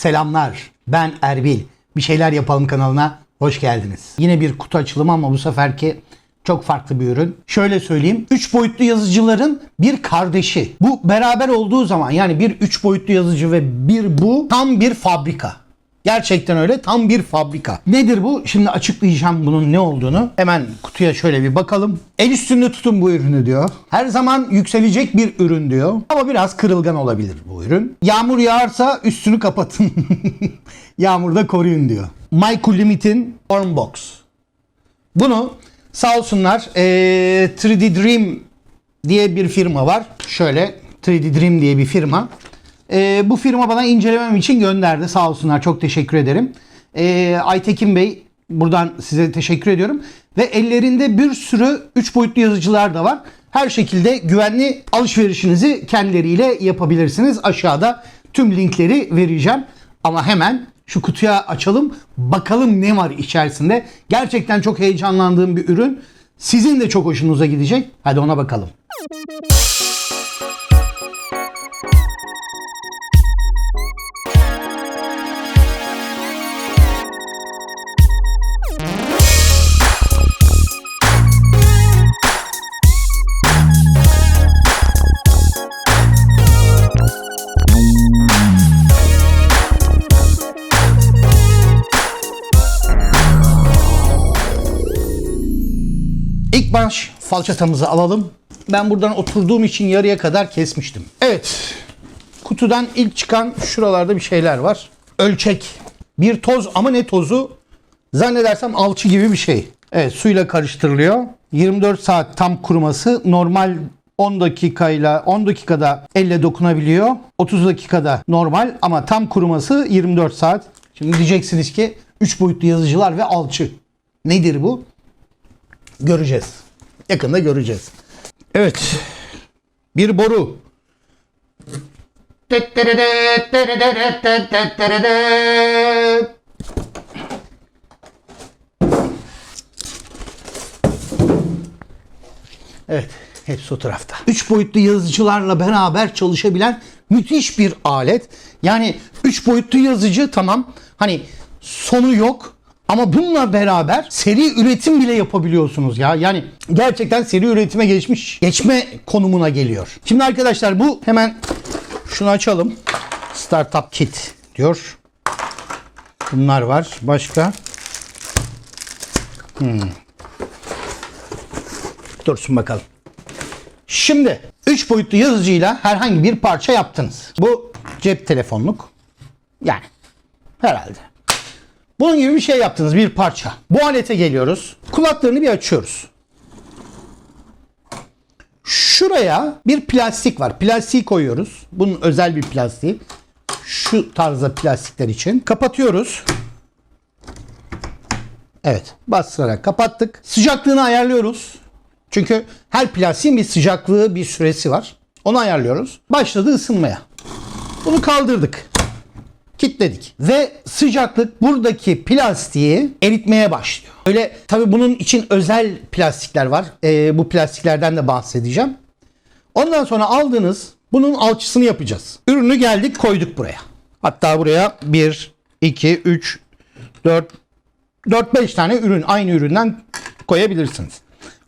Selamlar. Ben Erbil. Bir şeyler yapalım kanalına hoş geldiniz. Yine bir kutu açılımı ama bu seferki çok farklı bir ürün. Şöyle söyleyeyim. 3 boyutlu yazıcıların bir kardeşi. Bu beraber olduğu zaman yani bir 3 boyutlu yazıcı ve bir bu tam bir fabrika. Gerçekten öyle tam bir fabrika. Nedir bu? Şimdi açıklayacağım bunun ne olduğunu. Hemen kutuya şöyle bir bakalım. El üstünde tutun bu ürünü diyor. Her zaman yükselecek bir ürün diyor. Ama biraz kırılgan olabilir bu ürün. Yağmur yağarsa üstünü kapatın. Yağmurda koruyun diyor. Michael Limit'in Ormbox. Bunu sağ olsunlar eee, 3D Dream diye bir firma var. Şöyle 3D Dream diye bir firma. Eee, bu firma bana incelemem için gönderdi. Sağ olsunlar çok teşekkür ederim. Eee, Aytekin Bey buradan size teşekkür ediyorum. Ve ellerinde bir sürü 3 boyutlu yazıcılar da var. Her şekilde güvenli alışverişinizi kendileriyle yapabilirsiniz. Aşağıda tüm linkleri vereceğim. Ama hemen şu kutuya açalım. Bakalım ne var içerisinde. Gerçekten çok heyecanlandığım bir ürün. Sizin de çok hoşunuza gidecek. Hadi ona bakalım. İlk baş falçatamızı alalım. Ben buradan oturduğum için yarıya kadar kesmiştim. Evet. Kutudan ilk çıkan şuralarda bir şeyler var. Ölçek. Bir toz ama ne tozu? Zannedersem alçı gibi bir şey. Evet suyla karıştırılıyor. 24 saat tam kuruması. Normal 10 dakikayla 10 dakikada elle dokunabiliyor. 30 dakikada normal ama tam kuruması 24 saat. Şimdi diyeceksiniz ki 3 boyutlu yazıcılar ve alçı. Nedir bu? Göreceğiz. Yakında göreceğiz. Evet. Bir boru. Evet. Hepsi o tarafta. Üç boyutlu yazıcılarla beraber çalışabilen müthiş bir alet. Yani üç boyutlu yazıcı tamam. Hani sonu yok. Ama bununla beraber seri üretim bile yapabiliyorsunuz ya. Yani gerçekten seri üretime geçmiş, geçme konumuna geliyor. Şimdi arkadaşlar bu hemen şunu açalım. Startup kit diyor. Bunlar var. Başka? Hmm. Dursun bakalım. Şimdi 3 boyutlu yazıcıyla herhangi bir parça yaptınız. Bu cep telefonluk. Yani herhalde. Bunun gibi bir şey yaptınız bir parça. Bu alete geliyoruz. Kulaklarını bir açıyoruz. Şuraya bir plastik var. Plastiği koyuyoruz. Bunun özel bir plastiği. Şu tarzda plastikler için. Kapatıyoruz. Evet. Bastırarak kapattık. Sıcaklığını ayarlıyoruz. Çünkü her plastiğin bir sıcaklığı, bir süresi var. Onu ayarlıyoruz. Başladı ısınmaya. Bunu kaldırdık kilitledik. Ve sıcaklık buradaki plastiği eritmeye başlıyor. Öyle tabi bunun için özel plastikler var. Ee, bu plastiklerden de bahsedeceğim. Ondan sonra aldığınız bunun alçısını yapacağız. Ürünü geldik koyduk buraya. Hatta buraya 1, 2, 3, 4, 4-5 tane ürün aynı üründen koyabilirsiniz.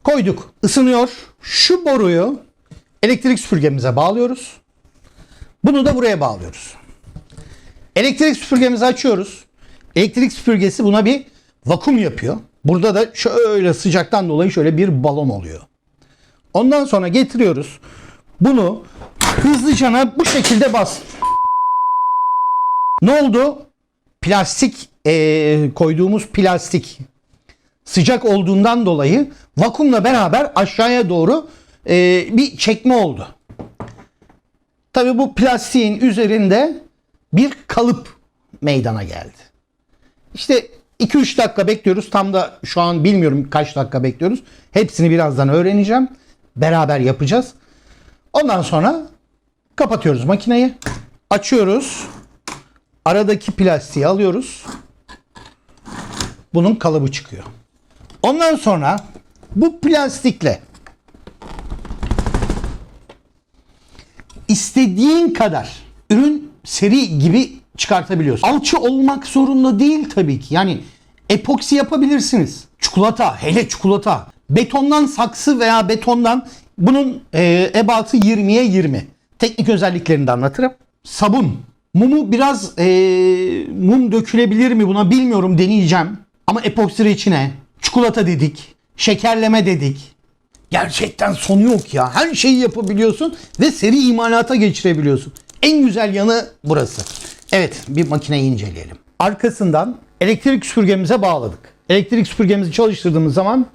Koyduk. Isınıyor. Şu boruyu elektrik süpürgemize bağlıyoruz. Bunu da buraya bağlıyoruz. Elektrik süpürgemizi açıyoruz. Elektrik süpürgesi buna bir vakum yapıyor. Burada da şöyle sıcaktan dolayı şöyle bir balon oluyor. Ondan sonra getiriyoruz. Bunu hızlıca bu şekilde bas. Ne oldu? Plastik eee, koyduğumuz plastik sıcak olduğundan dolayı vakumla beraber aşağıya doğru eee, bir çekme oldu. Tabii bu plastiğin üzerinde bir kalıp meydana geldi. İşte 2-3 dakika bekliyoruz. Tam da şu an bilmiyorum kaç dakika bekliyoruz. Hepsini birazdan öğreneceğim. Beraber yapacağız. Ondan sonra kapatıyoruz makineyi. Açıyoruz. Aradaki plastiği alıyoruz. Bunun kalıbı çıkıyor. Ondan sonra bu plastikle istediğin kadar seri gibi çıkartabiliyorsun. Alçı olmak zorunda değil tabii ki. Yani epoksi yapabilirsiniz. Çikolata, hele çikolata. Betondan saksı veya betondan bunun e, ebatı 20'ye 20. Teknik özelliklerini de anlatırım. Sabun. Mumu biraz e, mum dökülebilir mi buna bilmiyorum deneyeceğim. Ama epoksi içine çikolata dedik, şekerleme dedik. Gerçekten sonu yok ya. Her şeyi yapabiliyorsun ve seri imalata geçirebiliyorsun. En güzel yanı burası. Evet bir makineyi inceleyelim. Arkasından elektrik süpürgemize bağladık. Elektrik süpürgemizi çalıştırdığımız zaman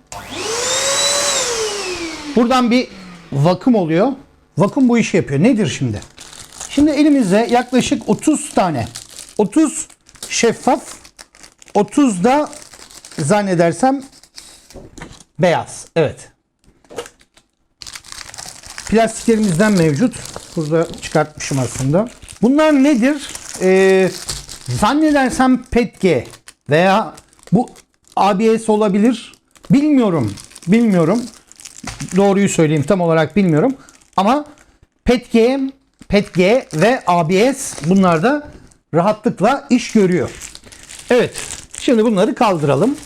buradan bir vakum oluyor. Vakum bu işi yapıyor. Nedir şimdi? Şimdi elimizde yaklaşık 30 tane 30 şeffaf 30 da zannedersem beyaz. Evet. Plastiklerimizden mevcut. Burada çıkartmışım aslında. Bunlar nedir? Ee, zannedersem PETG veya bu ABS olabilir. Bilmiyorum. Bilmiyorum. Doğruyu söyleyeyim tam olarak bilmiyorum. Ama PETG, PETG ve ABS bunlar da rahatlıkla iş görüyor. Evet. Şimdi bunları kaldıralım.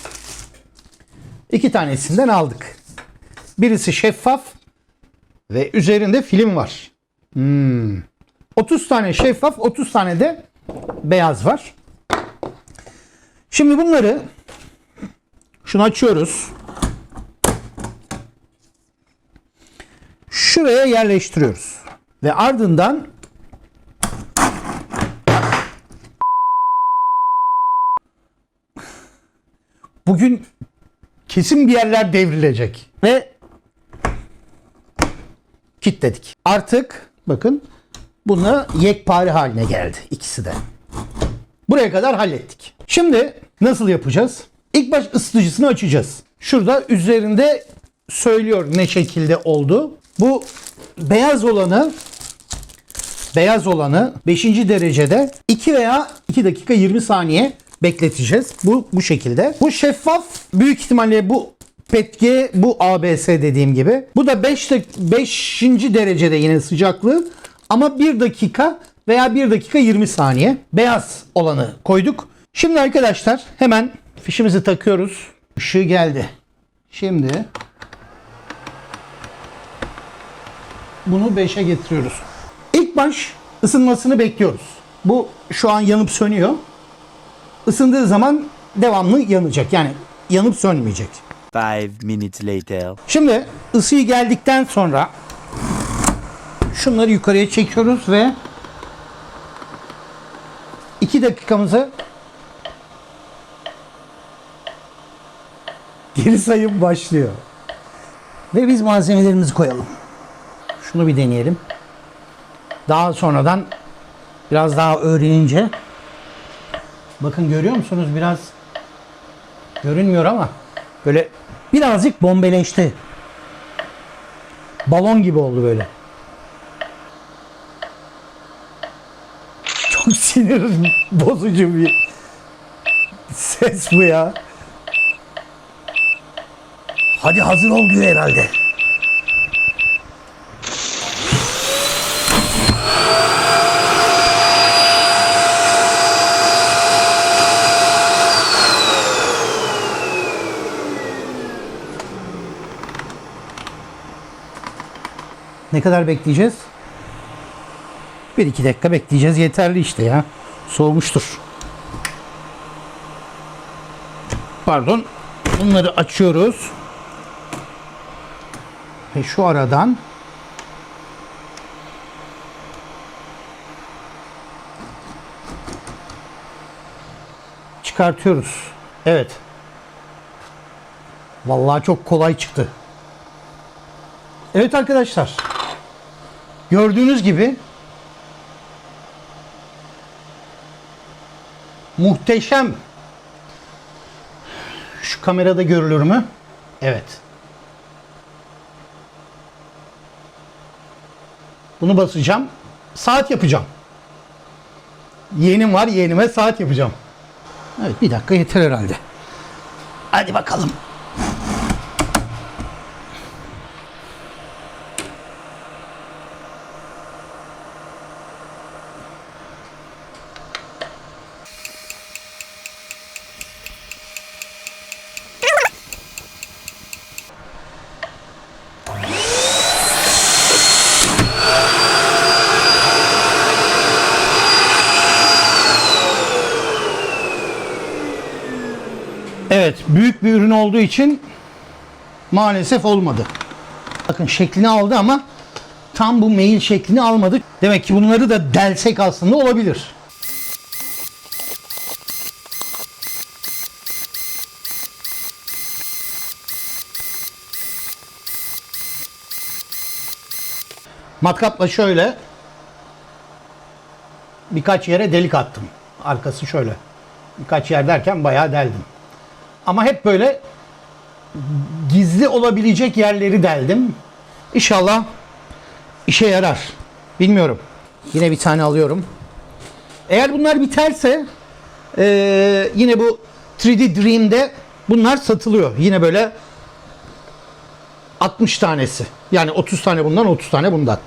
İki tanesinden aldık. Birisi şeffaf ve üzerinde film var. Hmm. 30 tane şeffaf, 30 tane de beyaz var. Şimdi bunları şunu açıyoruz. Şuraya yerleştiriyoruz. Ve ardından bugün kesin bir yerler devrilecek. Ve kilitledik. Artık bakın buna yekpare haline geldi ikisi de. Buraya kadar hallettik. Şimdi nasıl yapacağız? İlk baş ısıtıcısını açacağız. Şurada üzerinde söylüyor ne şekilde oldu. Bu beyaz olanı beyaz olanı 5. derecede 2 veya 2 dakika 20 saniye bekleteceğiz. Bu bu şekilde. Bu şeffaf büyük ihtimalle bu PETG bu ABS dediğim gibi. Bu da 5 5. derecede yine sıcaklığı ama 1 dakika veya 1 dakika 20 saniye beyaz olanı koyduk. Şimdi arkadaşlar hemen fişimizi takıyoruz. Işığı geldi. Şimdi bunu 5'e getiriyoruz. İlk baş ısınmasını bekliyoruz. Bu şu an yanıp sönüyor. Isındığı zaman devamlı yanacak. Yani yanıp sönmeyecek. Five minutes later. Şimdi ısıyı geldikten sonra şunları yukarıya çekiyoruz ve 2 dakikamızı geri sayım başlıyor. Ve biz malzemelerimizi koyalım. Şunu bir deneyelim. Daha sonradan biraz daha öğrenince bakın görüyor musunuz biraz görünmüyor ama böyle birazcık bombeleşti. Balon gibi oldu böyle. Çok sinir bozucu bir ses bu ya. Hadi hazır ol diyor herhalde. Ne kadar bekleyeceğiz? Bir iki dakika bekleyeceğiz. Yeterli işte ya. Soğumuştur. Pardon. Bunları açıyoruz. Ve şu aradan çıkartıyoruz. Evet. Vallahi çok kolay çıktı. Evet arkadaşlar. Gördüğünüz gibi muhteşem. Şu kamerada görülür mü? Evet. Bunu basacağım. Saat yapacağım. Yeğenim var. Yeğenime saat yapacağım. Evet bir dakika yeter herhalde. Hadi bakalım. Evet, büyük bir ürün olduğu için maalesef olmadı. Bakın şeklini aldı ama tam bu mail şeklini almadı. Demek ki bunları da delsek aslında olabilir. Matkapla şöyle birkaç yere delik attım. Arkası şöyle. Birkaç yer derken bayağı deldim. Ama hep böyle gizli olabilecek yerleri deldim. İnşallah işe yarar. Bilmiyorum. Yine bir tane alıyorum. Eğer bunlar biterse eee, yine bu 3D Dream'de bunlar satılıyor. Yine böyle 60 tanesi. Yani 30 tane bundan 30 tane bundan.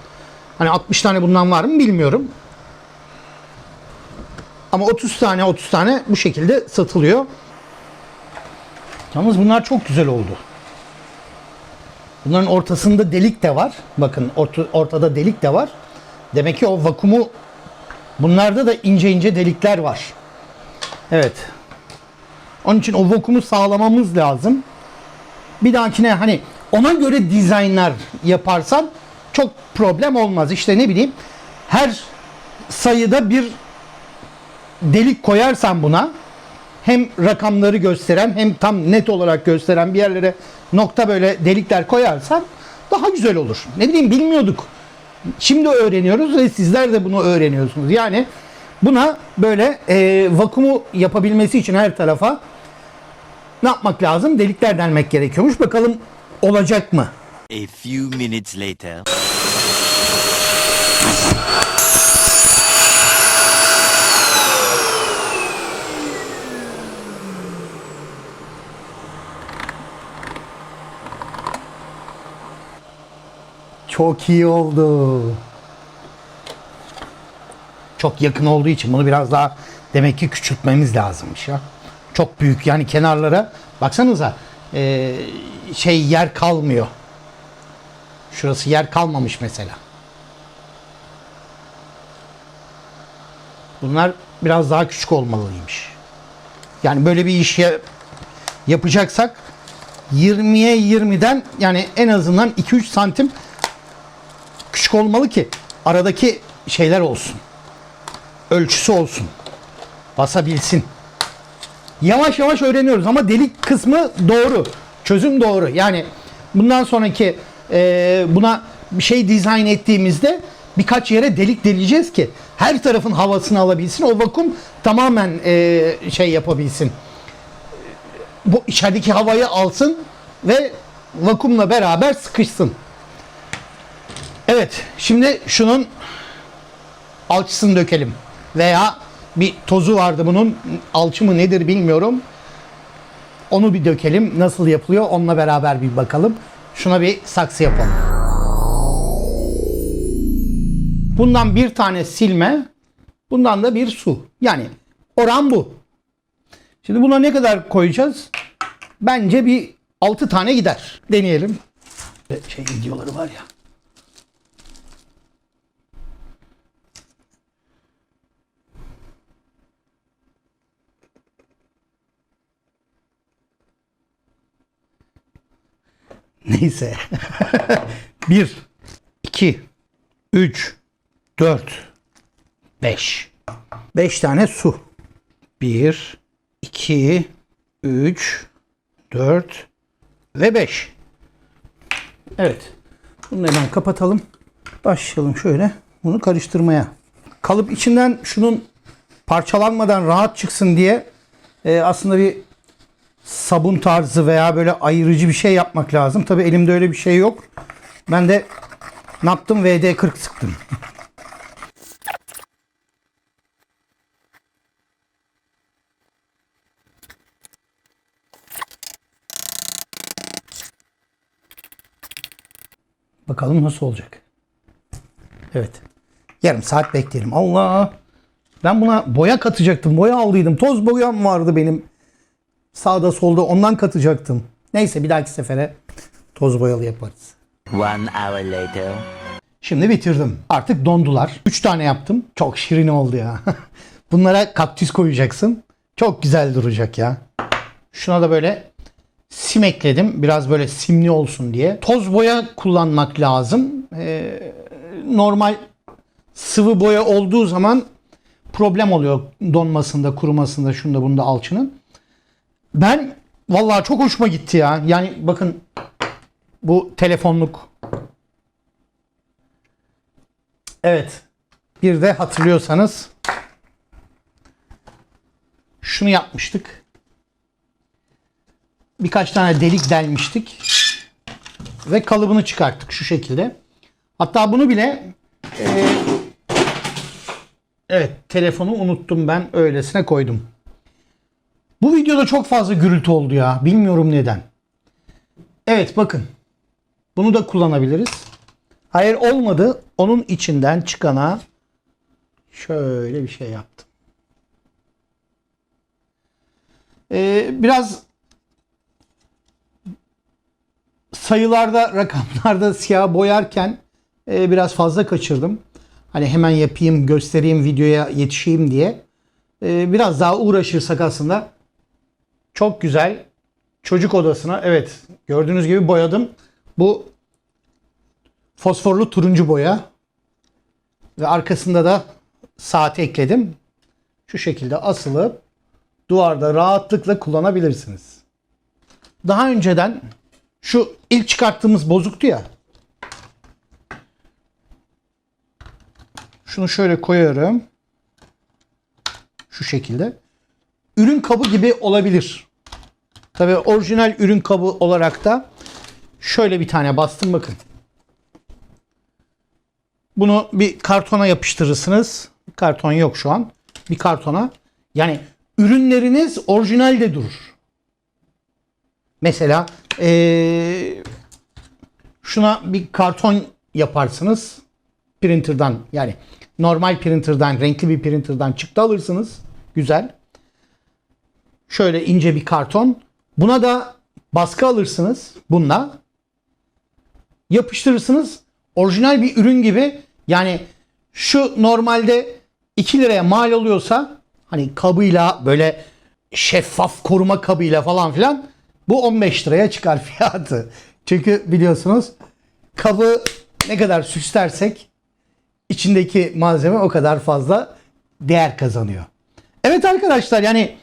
Hani 60 tane bundan var mı bilmiyorum. Ama 30 tane 30 tane bu şekilde satılıyor. Yalnız bunlar çok güzel oldu. Bunların ortasında delik de var. Bakın orta- ortada delik de var. Demek ki o vakumu bunlarda da ince ince delikler var. Evet. Onun için o vakumu sağlamamız lazım. Bir dahakine hani ona göre dizaynlar yaparsan çok problem olmaz. İşte ne bileyim her sayıda bir delik koyarsan buna hem rakamları gösteren hem tam net olarak gösteren bir yerlere nokta böyle delikler koyarsan daha güzel olur. Ne bileyim bilmiyorduk. Şimdi öğreniyoruz ve sizler de bunu öğreniyorsunuz. Yani buna böyle e, vakumu yapabilmesi için her tarafa ne yapmak lazım? Delikler delmek gerekiyormuş. Bakalım olacak mı? A few minutes later. Çok iyi oldu. Çok yakın olduğu için bunu biraz daha demek ki küçültmemiz lazımmış ya. Çok büyük yani kenarlara baksanıza eee, şey yer kalmıyor. Şurası yer kalmamış mesela. Bunlar biraz daha küçük olmalıymış. Yani böyle bir iş ya- yapacaksak 20'ye 20'den yani en azından 2-3 santim küçük olmalı ki aradaki şeyler olsun. Ölçüsü olsun. Basabilsin. Yavaş yavaş öğreniyoruz ama delik kısmı doğru. Çözüm doğru. Yani bundan sonraki e, buna bir şey dizayn ettiğimizde birkaç yere delik deleyeceğiz ki her tarafın havasını alabilsin. O vakum tamamen e, şey yapabilsin. Bu içerideki havayı alsın ve vakumla beraber sıkışsın. Evet, şimdi şunun alçısını dökelim. Veya bir tozu vardı bunun. Alçı mı nedir bilmiyorum. Onu bir dökelim. Nasıl yapılıyor onunla beraber bir bakalım. Şuna bir saksı yapalım. Bundan bir tane silme. Bundan da bir su. Yani oran bu. Şimdi buna ne kadar koyacağız? Bence bir 6 tane gider. Deneyelim. Şey videoları var ya. Neyse. 1, 2, 3, 4, 5. 5 tane su. 1, 2, 3, 4 ve 5. Evet. Bunu hemen kapatalım. Başlayalım şöyle bunu karıştırmaya. Kalıp içinden şunun parçalanmadan rahat çıksın diye e, aslında bir sabun tarzı veya böyle ayırıcı bir şey yapmak lazım. Tabi elimde öyle bir şey yok. Ben de ne yaptım? VD40 sıktım. Bakalım nasıl olacak. Evet. Yarım saat bekleyelim. Allah! Ben buna boya katacaktım. Boya aldıydım. Toz boyam vardı benim sağda solda ondan katacaktım. Neyse bir dahaki sefere toz boyalı yaparız. One hour later. Şimdi bitirdim. Artık dondular. 3 tane yaptım. Çok şirin oldu ya. Bunlara kaktüs koyacaksın. Çok güzel duracak ya. Şuna da böyle sim ekledim. Biraz böyle simli olsun diye. Toz boya kullanmak lazım. Ee, normal sıvı boya olduğu zaman problem oluyor donmasında, kurumasında, şunda bunda alçının. Ben vallahi çok hoşuma gitti ya. Yani bakın bu telefonluk. Evet. Bir de hatırlıyorsanız şunu yapmıştık. Birkaç tane delik delmiştik. Ve kalıbını çıkarttık şu şekilde. Hatta bunu bile e, evet telefonu unuttum ben öylesine koydum. Bu videoda çok fazla gürültü oldu ya. Bilmiyorum neden. Evet bakın. Bunu da kullanabiliriz. Hayır olmadı. Onun içinden çıkana şöyle bir şey yaptım. Ee, biraz sayılarda, rakamlarda siyah boyarken e, biraz fazla kaçırdım. Hani hemen yapayım, göstereyim, videoya yetişeyim diye. E, biraz daha uğraşırsak aslında çok güzel çocuk odasına evet gördüğünüz gibi boyadım. Bu fosforlu turuncu boya ve arkasında da saati ekledim. Şu şekilde asılıp duvarda rahatlıkla kullanabilirsiniz. Daha önceden şu ilk çıkarttığımız bozuktu ya. Şunu şöyle koyuyorum. Şu şekilde. Ürün kabı gibi olabilir. Tabii orijinal ürün kabı olarak da şöyle bir tane bastım bakın. Bunu bir kartona yapıştırırsınız. Karton yok şu an. Bir kartona. Yani ürünleriniz orijinalde durur. Mesela eee, şuna bir karton yaparsınız. Printer'dan yani normal printer'dan, renkli bir printer'dan çıktı alırsınız. Güzel. Şöyle ince bir karton. Buna da baskı alırsınız bununla. Yapıştırırsınız. Orijinal bir ürün gibi. Yani şu normalde 2 liraya mal oluyorsa hani kabıyla böyle şeffaf koruma kabıyla falan filan bu 15 liraya çıkar fiyatı. Çünkü biliyorsunuz kabı ne kadar süslersek içindeki malzeme o kadar fazla değer kazanıyor. Evet arkadaşlar yani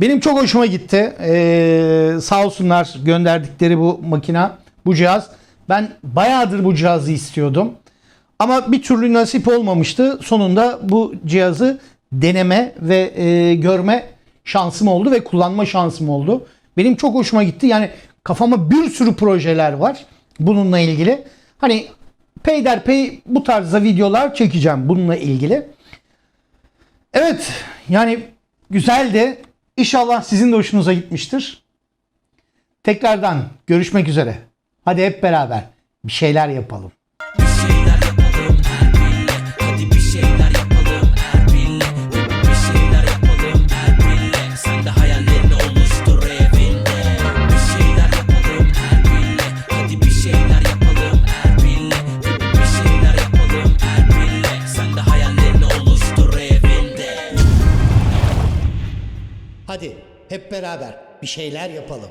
benim çok hoşuma gitti. Ee, sağ olsunlar gönderdikleri bu makina, bu cihaz. Ben bayağıdır bu cihazı istiyordum. Ama bir türlü nasip olmamıştı. Sonunda bu cihazı deneme ve e, görme şansım oldu ve kullanma şansım oldu. Benim çok hoşuma gitti. Yani kafama bir sürü projeler var bununla ilgili. Hani peyderpey bu tarzda videolar çekeceğim bununla ilgili. Evet yani güzeldi. İnşallah sizin de hoşunuza gitmiştir. Tekrardan görüşmek üzere. Hadi hep beraber bir şeyler yapalım. Hep beraber bir şeyler yapalım.